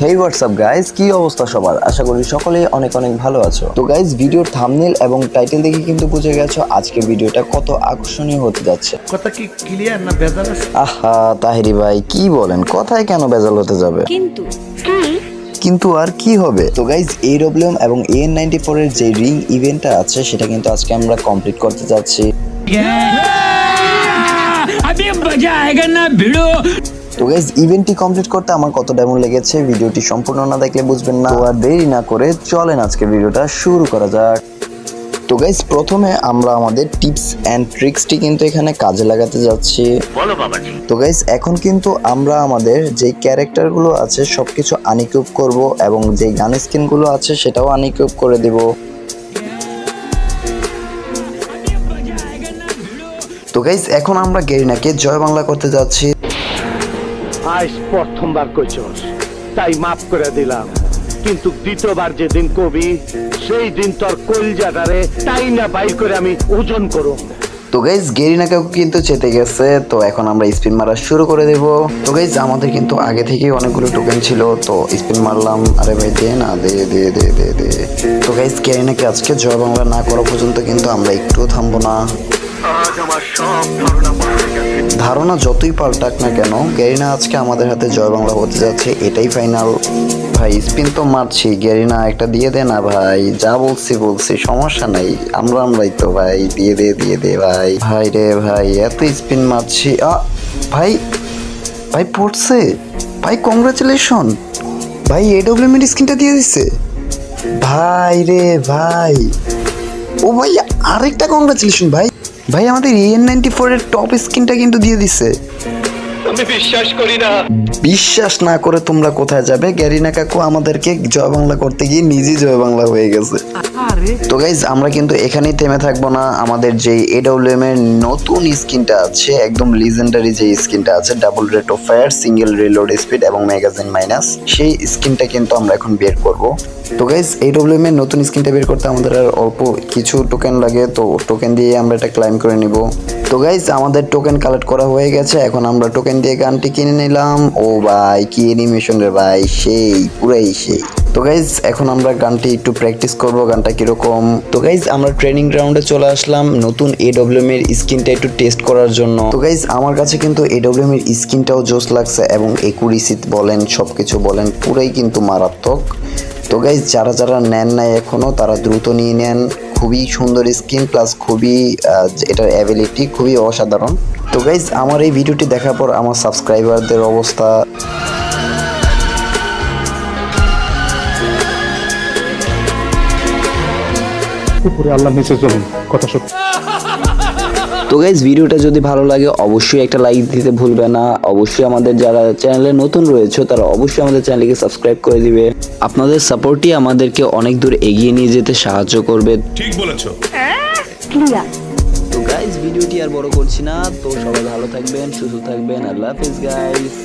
হেই WhatsApp guys কি অবস্থা সবার আশা করি সকলেই অনেক অনেক ভালো আছো তো গাইজ ভিডিওর থামনেল এবং টাইটেল দেখে কিন্তু বুঝে গেছো আজকে ভিডিওটা কত আকর্ষণীয় হতে যাচ্ছে কথা কি ক্লিয়ার না বেজাল আছে আহা তাহিরি ভাই কি বলেন কথায় কেন বেজাল হতে যাবে কিন্তু কিন্তু আর কি হবে তো গাইজ এই প্রবলেম এবং এন নাইনটি ফোর এর যে রিং ইভেন্টটা আছে সেটা কিন্তু আজকে আমরা কমপ্লিট করতে যাচ্ছি अभी मजा आएगा ना भिड़ो তো গাইজ ইভেন্টটি কমপ্লিট করতে আমার কত ডেমন লেগেছে ভিডিওটি সম্পূর্ণ না দেখলে বুঝবেন না। আর দেরি না করে চলেন আজকে ভিডিওটা শুরু করা যাক। তো গাইজ প্রথমে আমরা আমাদের টিপস অ্যান্ড ট্রিক্সটি কিন্তু এখানে কাজে লাগাতে যাচ্ছি। তো গাইজ এখন কিন্তু আমরা আমাদের যে ক্যারেক্টারগুলো আছে সব কিছু আনিকিউব করব এবং যে গান স্কিনগুলো আছে সেটাও আনিকিউব করে দিব। তো গাইজ এখন আমরা গেরিনাকে জয় বাংলা করতে যাচ্ছি। আজ প্রথমবার কইছস তাই মাফ করে দিলাম। কিন্তু দ্বিতীয়বার যেদিন কবি, সেই দিন তোর কলজাটারে তাই না বাইর করে আমি ওজন করুম। তো গাইজ গেরিনাকেও কিন্তু চেতে গেছে, তো এখন আমরা স্পিন মারা শুরু করে দেব। তো গাইজ আমাদের কিন্তু আগে থেকেই অনেকগুলো টোকেন ছিল, তো স্পিন মারলাম। আরে ভাই, দে না, দে দে দে দে দে। তো গাইজ গেরিনাকে আজকে জয় বাংলা না করা পর্যন্ত কিন্তু আমরা একটুও থামবো না। ধারণা যতই পাল্টাক না কেন, গ্যারিনা আজকে আমাদের হাতে জয় বাংলা হতে যাচ্ছে, এটাই ফাইনাল ভাই স্পিন তো মারছি, গ্যারিনা একটা দিয়ে দে না ভাই, যা বলছি বলছি, সমস্যা নাই, আমরা আমরাই তো ভাই, দিয়ে দে দিয়ে দে ভাই। ভাই রে ভাই, এত স্পিন মারছি, আ, ভাই ভাই পড়ছে, ভাই কংগ্রাচুলেশন ভাই এডব্লিউ মিড স্ক্রিনটা দিয়ে দিচ্ছে ভাই রে ভাই, ও ভাই, আরেকটা কংগ্রাচুলেশন ভাই। ভাই আমাদের এন নাইনটি ফোরের টপ স্ক্রিনটা কিন্তু দিয়ে দিছে। আমি বিশ্বাস করি না। বিশ্বাস না করে তোমরা কোথায় যাবে? গ্যারিনা কাকু আমাদেরকে জয় বাংলা করতে গিয়ে নিজেই জয় বাংলা হয়ে গেছে। তো গাইজ আমরা কিন্তু এখানেই থেমে থাকব না। আমাদের যে এডব্লিউএম এর নতুন স্কিনটা আছে একদম লিজেন্ডারি যে স্কিনটা আছে double rate of fire single reload speed এবং ম্যাগাজিন মাইনাস সেই স্কিনটা কিন্তু আমরা এখন বের করব। তো গাইজ এডব্লিউএম এর নতুন স্কিনটা বের করতে আমাদের আর অল্প কিছু টোকেন লাগে। তো টোকেন দিয়ে আমরা এটা ক্লাইম করে নিব। তো গাইজ আমাদের টোকেন কালেক্ট করা হয়ে গেছে। এখন আমরা টোকেন দিয়ে গানটি কিনে নিলাম। ও ভাই, কি অ্যানিমেশন রে ভাই, সেই, পুরাই সেই। তো গাইজ এখন আমরা গানটি একটু প্র্যাকটিস করব, গানটা কীরকম? তো গাইজ আমরা ট্রেনিং গ্রাউন্ডে চলে আসলাম নতুন এডব্লিউএম এর স্কিনটা একটু টেস্ট করার জন্য। তো গাইজ আমার কাছে কিন্তু এডব্লিউএম এর স্কিনটাও জোস লাগছে এবং একুরিসি বলেন, সবকিছু বলেন, পুরাই কিন্তু মারাত্মক। তো গাইজ যারা যারা নেন না এখনও তারা দ্রুত নিয়ে নেন। খুবই সুন্দর স্কিন প্লাস খুবই এটার অ্যাবিলিটি খুবই অসাধারণ। তো গাইজ আমার এই ভিডিওটি দেখার পর আমার সাবস্ক্রাইবারদের অবস্থা। উপরে আল্লাহ নিচে জমিন কথা সত্য তো গাইজ ভিডিওটা যদি ভালো লাগে অবশ্যই একটা লাইক দিতে ভুলবে না। অবশ্যই আমাদের যারা চ্যানেলে নতুন রয়েছে তারা অবশ্যই আমাদের চ্যানেলকে সাবস্ক্রাইব করে দিবে। আপনাদের সাপোর্টই আমাদেরকে অনেক দূর এগিয়ে নিয়ে যেতে সাহায্য করবে। ঠিক বলেছ। তো গাইজ ভিডিওটি আর বড় করছি না। তো সবাই ভালো থাকবেন সুস্থ থাকবেন। আল্লাহ হাফিজ গাইজ